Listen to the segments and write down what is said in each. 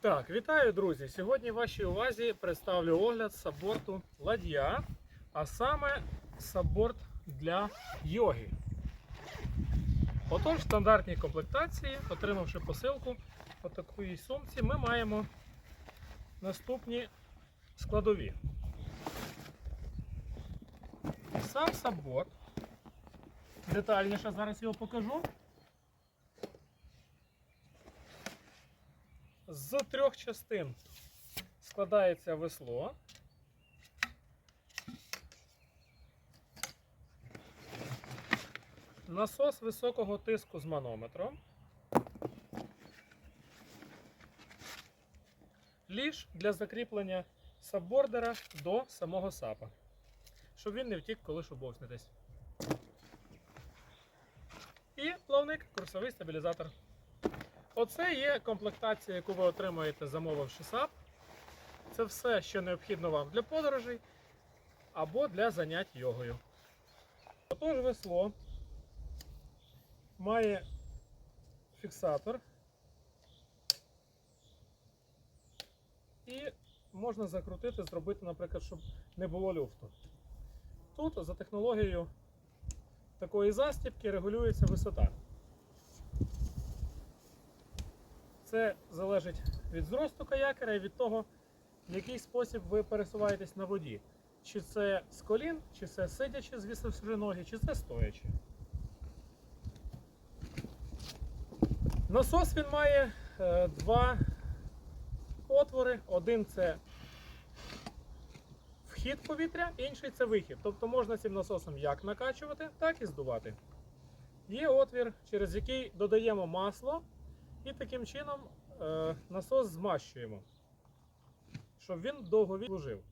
Так, вітаю, друзі! Сьогодні вашій увазі представлю огляд сабборту ладья, а саме сабборт для йоги. Отож, в стандартній комплектації, отримавши посилку по такій сумці, ми маємо наступні складові. Сам сабборт. Детальніше зараз його покажу. З трьох частин складається весло. Насос високого тиску з манометром. Ліж для закріплення саббордера до самого сапа, щоб він не втік, коли шубовснетесь. І плавник, курсовий стабілізатор. Оце є комплектація, яку ви отримаєте, замовивши САП. Це все, що необхідно вам для подорожей або для занять йогою. Отож, весло має фіксатор і можна закрутити, зробити, наприклад, щоб не було люфту. Тут за технологією такої застібки регулюється висота. Це залежить від зросту каякера і від того, в який спосіб ви пересуваєтесь на воді. Чи це з колін, чи це сидячи, звісивши ноги, чи це стоячи. Насос він має е, два отвори. Один це вхід повітря, інший це вихід. Тобто можна цим насосом як накачувати, так і здувати. Є отвір, через який додаємо масло. І таким чином е, насос змащуємо, щоб він довго служив.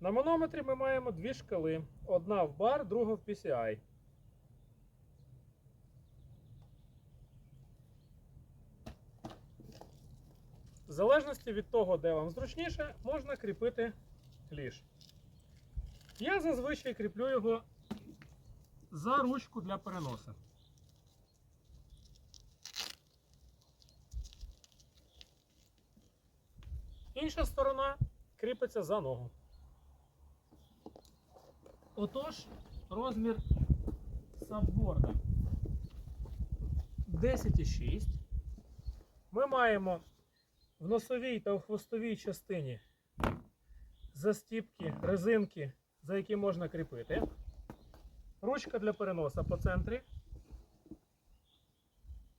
На манометрі ми маємо дві шкали. Одна в бар, друга в PCI. В залежності від того, де вам зручніше, можна кріпити ліж. Я зазвичай кріплю його за ручку для переносу. Інша сторона кріпиться за ногу. Отож, розмір сабборда 10,6. Ми маємо в носовій та в хвостовій частині застіпки, резинки, за які можна кріпити. Ручка для переноса по центрі.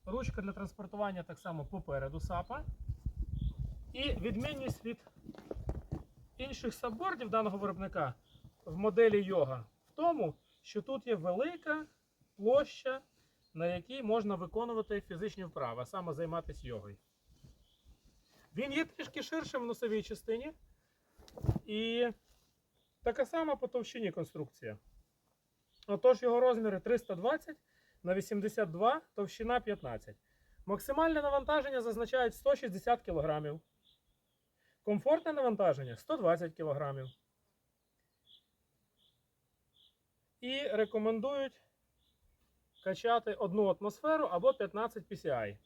Ручка для транспортування так само попереду сапа. І відмінність від інших саббордів даного виробника в моделі йога в тому, що тут є велика площа, на якій можна виконувати фізичні вправи, а саме займатися йогою. Він є трішки ширшим в носовій частині. І така сама по товщині конструкція. Отож, його розміри 320 на 82, товщина 15. Максимальне навантаження зазначають 160 кг. Комфортне навантаження 120 кг. І рекомендують качати одну атмосферу або 15 PCI.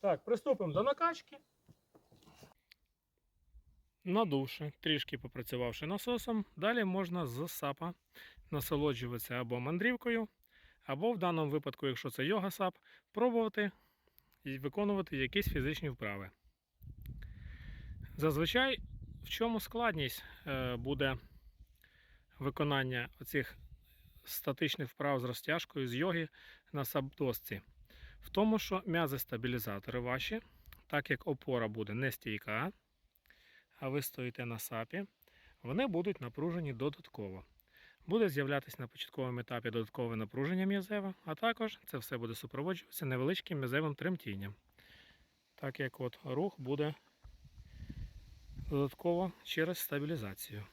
Так, приступимо до накачки. Надувши, трішки попрацювавши насосом, далі можна з сапа насолоджуватися або мандрівкою, або в даному випадку, якщо це йога сап, пробувати і виконувати якісь фізичні вправи. Зазвичай, в чому складність е, буде виконання оцих статичних вправ з розтяжкою з йоги на сабдосці? В тому, що м'язи-стабілізатори ваші, так як опора буде нестійка, а ви стоїте на сапі, вони будуть напружені додатково. Буде з'являтися на початковому етапі додаткове напруження м'язеве, а також це все буде супроводжуватися невеличким м'язевим тремтінням. Так як от рух буде додатково через стабілізацію.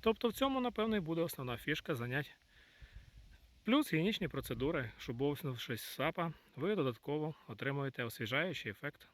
Тобто в цьому, напевно, і буде основна фішка занять. Плюс гігієнічні процедури, щоб щось з сапа, ви додатково отримуєте освіжаючий ефект